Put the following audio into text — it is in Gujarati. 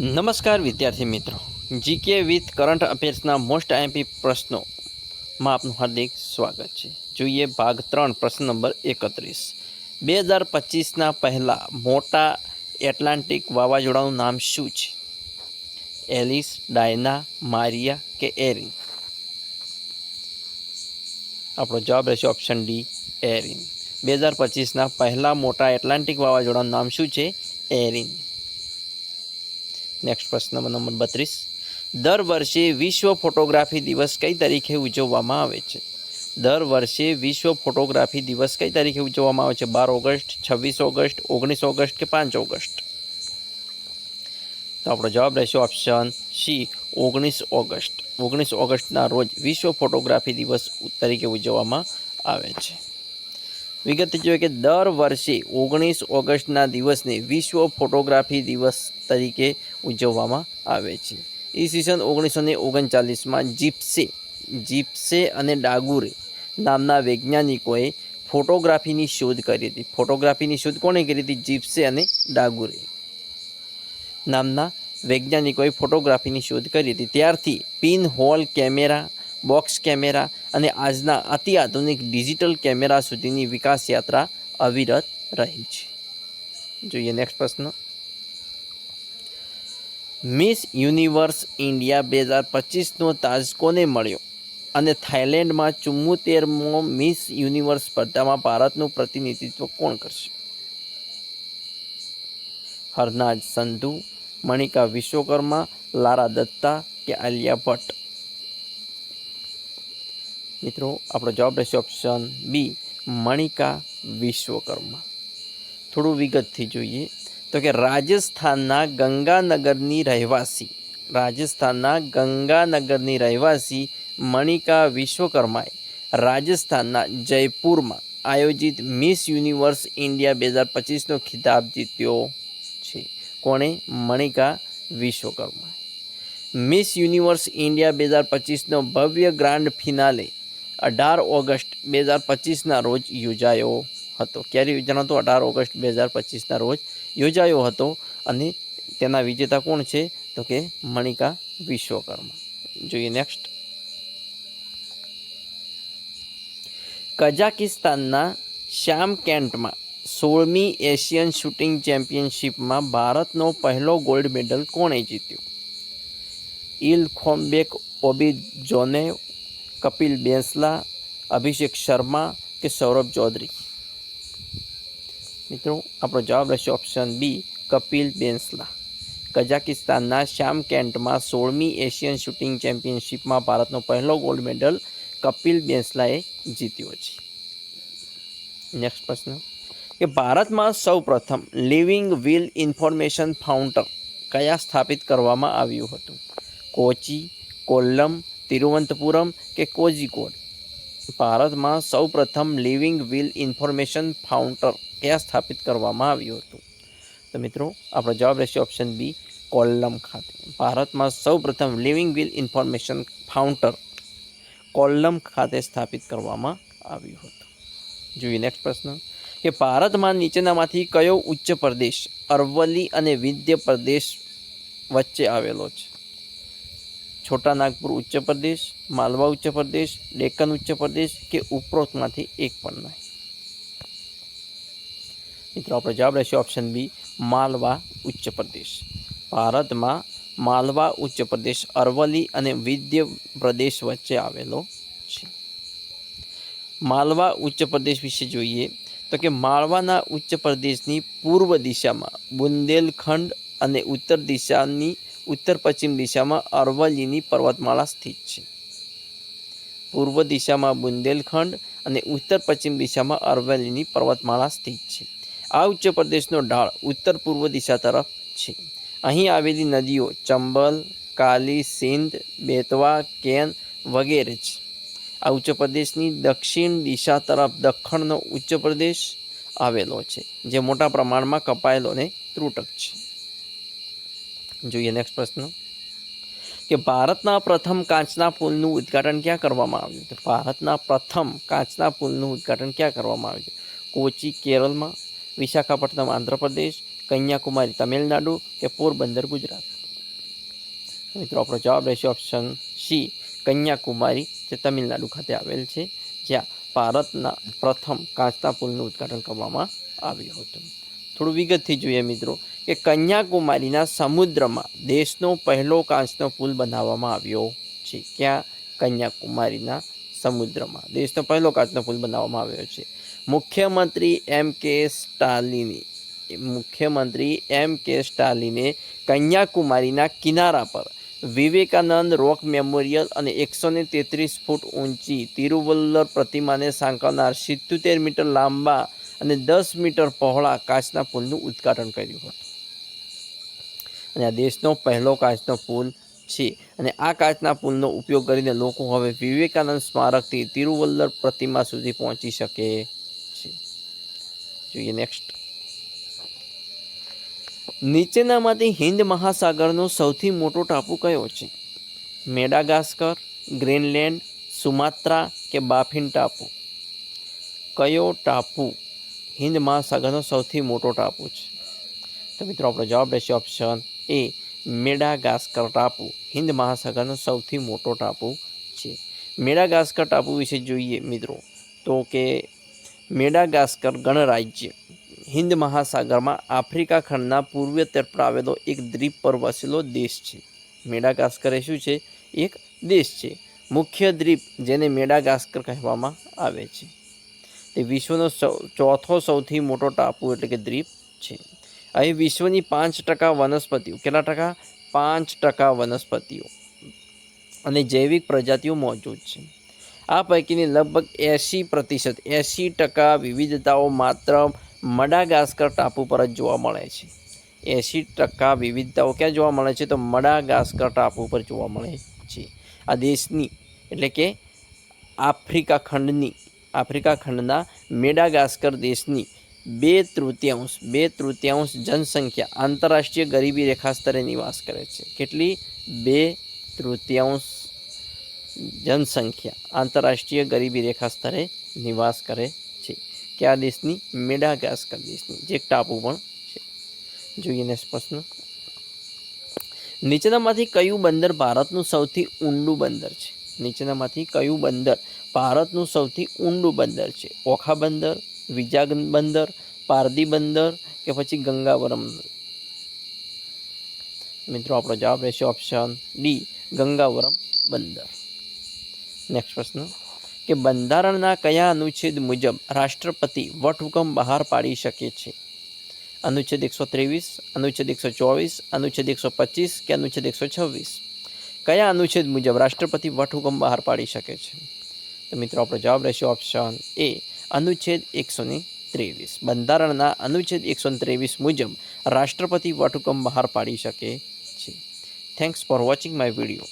નમસ્કાર વિદ્યાર્થી મિત્રો. જીકે વિથ કરંટ અફેર્સના મોસ્ટ આઈએમપી પ્રશ્નોમાં આપનું હાર્દિક સ્વાગત છે. જોઈએ ભાગ ત્રણ, પ્રશ્ન નંબર એકત્રીસ. બે હજાર પચીસના પહેલાં મોટા એટલાન્ટિક વાવાઝોડાનું નામ શું છે? એલિસ, ડાયના, મારિયા કે એરિન? આપણો જવાબ રહેશે ઓપ્શન ડી, એરિન. બે હજાર પચીસના પહેલાં મોટા એટલાન્ટિક વાવાઝોડાનું નામ શું છે? એરિન. નેક્સ્ટ પ્રશ્ન નંબર બત્રીસ. દર વર્ષે વિશ્વ ફોટોગ્રાફી દિવસ કઈ તારીખે ઉજવવામાં આવે છે? દર વર્ષે વિશ્વ ફોટોગ્રાફી દિવસ કઈ તારીખે ઉજવવામાં આવે છે? બાર ઓગસ્ટ, છવ્વીસ ઓગસ્ટ, ઓગણીસ ઓગસ્ટ કે પાંચ ઓગસ્ટ? તો આપણો જવાબ રહેશે ઓપ્શન સી, ઓગણીસ ઓગસ્ટ. ઓગણીસ ઓગસ્ટના રોજ વિશ્વ ફોટોગ્રાફી દિવસ તરીકે ઉજવવામાં આવે છે. વિગત જોઈએ કે દર વર્ષે ઓગણીસ ઓગસ્ટના દિવસને વિશ્વ ફોટોગ્રાફી દિવસ તરીકે ઉજવવામાં આવે છે. ઈસવીસન ઓગણીસો ને ઓગણચાલીસમાં જીપ્સે જીપ્સે અને ડાગુરે નામના વૈજ્ઞાનિકોએ ફોટોગ્રાફીની શોધ કરી હતી. ફોટોગ્રાફીની શોધ કોણે કરી હતી? જીપ્સે અને ડાગુરે. નામના વૈજ્ઞાનિકોએ ફોટોગ્રાફીની શોધ કરી હતી. ત્યારથી pin hole camera box camera અને આજના અતિઆધુનિક ડિજિટલ કેમેરા સુધીની વિકાસ યાત્રા અવિરત રહી છે. જોઈએ નેક્સ્ટ પ્રશ્ન. મિસ યુનિવર્સ ઇન્ડિયા બે હજાર પચીસનો તાજ કોને મળ્યો? અને થાઇલેન્ડમાં ચુમ્મોતેરમો મિસ યુનિવર્સ સ્પર્ધામાં ભારતનું પ્રતિનિધિત્વ કોણ કરશે? હરનાજ સંધુ, મણિકા વિશ્વકર્મા, લારા દત્તા કે આલિયા ભટ્ટ? મિત્રો, આપણો જવાબ રહેશે ઓપ્શન બી મણિકા વિશ્વકર્મા. થોડું વિગતથી જોઈએ. તો કે રાજસ્થાનના ગંગાનગરની રહેવાસી, રાજસ્થાનના ગંગાનગરની રહેવાસી મણિકા વિશ્વકર્માએ રાજસ્થાનના જયપુરમાં આયોજિત મિસ યુનિવર્સ ઇન્ડિયા બે હજાર પચીસનો ખિતાબ જીત્યો છે. કોણે? Manika Vishwakarma Miss Universe India બે હજાર પચીસનો ભવ્ય ગ્રાન્ડ ફિનાલે અઢાર ઓગસ્ટ બે હજાર પચીસના રોજ યોજાયો હતો. ક્યારે યોજાનો હતો? અઢાર ઓગસ્ટ બે હજાર પચીસના રોજ યોજાયો હતો અને તેના વિજેતા કોણ છે? તો કે મણિકા વિશ્વકર્મા. જોઈએ નેક્સ્ટ કઝાકિસ્તાનના શ્યામ કેન્ટમાં સોળમી એશિયન શૂટિંગ ચેમ્પિયનશિપમાં ભારતનો પહેલો ગોલ્ડ મેડલ કોણે જીત્યો? ઇલ ખોમ્બેક ઓબિજોને કપિલ બેસલા, અભિષેક શર્મા કે સૌરભ ચૌધરી? મિત્રો, આપણો જવાબ રહેશે ઓપ્શન બી, કપિલ બેન્સલા કઝાકિસ્તાનના શ્યામ કેન્ટમાં સોળમી એશિયન શૂટિંગ ચેમ્પિયનશિપમાં ભારતનો પહેલો ગોલ્ડ મેડલ કપિલ બેન્સલાએ જીત્યો છે. નેક્સ્ટ પ્રશ્ન. કે ભારતમાં સૌ પ્રથમ લિવિંગ વિલ ઇન્ફોર્મેશન ફાઉન્ટર કયા સ્થાપિત કરવામાં આવ્યું હતું? કોચી, કોલ્લમ તિરુવનંતપુરમ કે કોઝિકોડ? ભારતમાં સૌ પ્રથમ લિવિંગ વિલ ઇન્ફોર્મેશન ફાઉન્ટર ક્યાં સ્થાપિત કરવામાં આવ્યું હતું? તો મિત્રો, આપણો જવાબ રહેશે ઓપ્શન બી, કોલ્લમ ખાતે. ભારતમાં સૌ પ્રથમ લિવિંગ વિલ ઇન્ફોર્મેશન ફાઉન્ટર કોલ્લમ ખાતે સ્થાપિત કરવામાં આવ્યું હતું. જોઈએ નેક્સ્ટ પ્રશ્ન. કે ભારતમાં નીચેનામાંથી કયો ઉચ્ચ પ્રદેશ અરવલ્લી અને વિંધ્ય પ્રદેશ વચ્ચે આવેલો છે? છોટા નાગપુર ઉચ્ચ પ્રદેશ, માલવા ઉચ્ચ પ્રદેશ ડેક્કન ઉચ્ચ પ્રદેશ કે ઉપરોક્તમાંથી એક પણ નહીં. મિત્રો, આપણો જવાબ રહેશે ઓપ્શન બી માલવા ઉચ્ચ પ્રદેશ. ભારતમાં માલવા ઉચ્ચ પ્રદેશ અરવલ્લી અને વિદ્ય પ્રદેશ વચ્ચે આવેલો છે. માલવા ઉચ્ચ પ્રદેશ વિશે જોઈએ તો કે માળવાના ઉચ્ચ પ્રદેશની પૂર્વ દિશામાં બુંદેલખંડ અને ઉત્તર દિશાની ઉત્તર પશ્ચિમ દિશામાં અરવલ્લીની પર્વતમાળા સ્થિત છે. પૂર્વ દિશામાં બુંદેલખંડ અને ઉત્તર પશ્ચિમ દિશામાં અરવલ્લીની પર્વતમાળા સ્થિત છે. આ ઉચ્ચ પ્રદેશનો ઢાળ ઉત્તર પૂર્વ દિશા તરફ છે. અહીં આવેલી નદીઓ ચંબલ, કાલી, સિંધ, બેતવા, કેન વગેરે છે. આ ઉચ્ચ પ્રદેશની દક્ષિણ દિશા તરફ દખણનો ઉચ્ચ પ્રદેશ આવેલો છે, જે મોટા પ્રમાણમાં કપાયેલો અને ત્રુટક છે. જોઈએ નેક્સ્ટ પ્રશ્ન. કે ભારતના પ્રથમ કાચના પુલનું ઉદ્ઘાટન ક્યાં કરવામાં આવ્યું તો ભારતના પ્રથમ કાચના પુલનું ઉદ્ઘાટન ક્યાં કરવામાં આવ્યું કોચી, કેરળમાં, વિશાખાપટ્ટનમ, આંધ્રપ્રદેશ, કન્યાકુમારી, તમિલનાડુ કે પોરબંદર, ગુજરાત? મિત્રો, આપણો જવાબ રહેશે ઓપ્શન સી કન્યાકુમારી, જે તમિલનાડુ ખાતે આવેલ છે, જ્યાં ભારતના પ્રથમ કાચના પુલનું ઉદ્ઘાટન કરવામાં આવ્યું હતું. થોડું વિગતથી જોઈએ મિત્રો. કે કન્યાકુમારીના સમુદ્રમાં દેશનો પહેલો કાચનો પુલ બનાવવામાં આવ્યો છે. ક્યાં? કન્યાકુમારીના સમુદ્રમાં દેશનો પહેલો કાચનો પુલ બનાવવામાં આવ્યો છે. મુખ્યમંત્રી એમ કે સ્ટાલિને, મુખ્યમંત્રી એમ કે સ્ટાલિને કન્યાકુમારીના કિનારા પર વિવેકાનંદ રોક મેમોરિયલ અને એકસો ને તેત્રીસ ફૂટ ઊંચી તિરુવલ્લર પ્રતિમાને સાંકળનાર સિત્તોતેર મીટર લાંબા અને દસ મીટર પહોળા કાચના પુલનું ઉદ્ઘાટન કર્યું હતું. અને આ દેશનો પહેલો કાચનો પુલ છે. અને આ કાચના પુલનો ઉપયોગ કરીને લોકો હવે વિવેકાનંદ સ્મારકથી તિરુવલ્લર પ્રતિમા સુધી પહોંચી શકે છે. જોઈએ નેક્સ્ટ નીચેનામાંથી હિન્દ મહાસાગરનો સૌથી મોટો ટાપુ કયો છે? મેડાગાસ્કર, ગ્રીનલેન્ડ, સુમાત્રા કે બાફિન ટાપુ? કયો ટાપુ હિન્દ મહાસાગરનો સૌથી મોટો ટાપુ છે? તો મિત્રો આપણો જવાબ રહેશે ઓપ્શન એ મેડાગાસ્કર ટાપુ, હિન્દ મહાસાગરનો સૌથી મોટો ટાપુ છે. મેડાગાસ્કર ટાપુ વિશે જોઈએ મિત્રો તો કે મેડાગાસ્કર ગણરાજ્ય, હિન્દ મહાસાગરમાં આફ્રિકા ખંડના પૂર્વીય તટ પર આવેલો એક દ્વીપ પર વસેલો દેશ છે. મેડાગાસ્કર એ શું છે? એક દેશ છે. મુખ્ય દ્વીપ જેને મેડાગાસ્કર કહેવામાં આવે છે. તે વિશ્વનો સૌ, ચોથો સૌથી મોટો ટાપુ એટલે કે દ્વીપ છે. અહીં વિશ્વની પાંચ ટકા વનસ્પતિઓ, કેટલા ટકા? પાંચ ટકા વનસ્પતિઓ. અને જૈવિક પ્રજાતિઓ મોજૂદ છે. આ પૈકીની લગભગ એંસી પ્રતિશત એંસી ટકા વિવિધતાઓ માત્ર મડાગાસ્કર ટાપુ પર જ જોવા મળે છે. એંસી ટકા વિવિધતાઓ ક્યાં જોવા મળે છે? તો મડાગાસ્કર ટાપુ પર જોવા મળે છે. આ દેશની, એટલે કે આફ્રિકા ખંડની, આફ્રિકા ખંડના મેડાગાસ્કર દેશની બે તૃતીયાંશ બે તૃતીયાંશ જનસંખ્યા આંતરરાષ્ટ્રીય ગરીબી રેખા સ્તરે નિવાસ કરે છે. કેટલી? બે તૃતીયાંશ જનસંખ્યા આંતરરાષ્ટ્રીય ગરીબી રેખા સ્તરે નિવાસ કરે છે. કે આ દેશની? મેડાગાસ્કર દેશની. જે ટાપુ પણ છે. જોઈએ નેક્સ્ટ પ્રશ્ન નીચેનામાંથી કયું બંદર ભારતનું સૌથી ઊંડું બંદર છે? નીચેનામાંથી કયું બંદર ભારતનું સૌથી ઊંડું બંદર છે? ઓખા બંદર વિજાગ બંદર પારદી બંદર કે પછી ગંગાવરમ મિત્રો, આપણો જવાબ રહેશે ઓપ્શન ડી ગંગાવરમ બંદર. નેક્સ્ટ પ્રશ્ન. કે બંધારણના કયા અનુચ્છેદ મુજબ રાષ્ટ્રપતિ વટહુકમ બહાર પાડી શકે છે? અનુચ્છેદ એકસો ત્રેવીસ, અનુચ્છેદ એકસો ચોવીસ, અનુચ્છેદ એકસો પચીસ કે અનુચ્છેદ એકસો છવ્વીસ? કયા અનુચ્છેદ મુજબ રાષ્ટ્રપતિ વટહુકમ બહાર પાડી શકે છે? તો મિત્રો, આપણો જવાબ રહેશે ઓપ્શન એ અનુચ્છેદ એકસો ને ત્રેવીસ. બંધારણના અનુચ્છેદ એકસો ત્રેવીસ મુજબ રાષ્ટ્રપતિ વટહુકમ બહાર પાડી શકે છે. Thanks for watching my video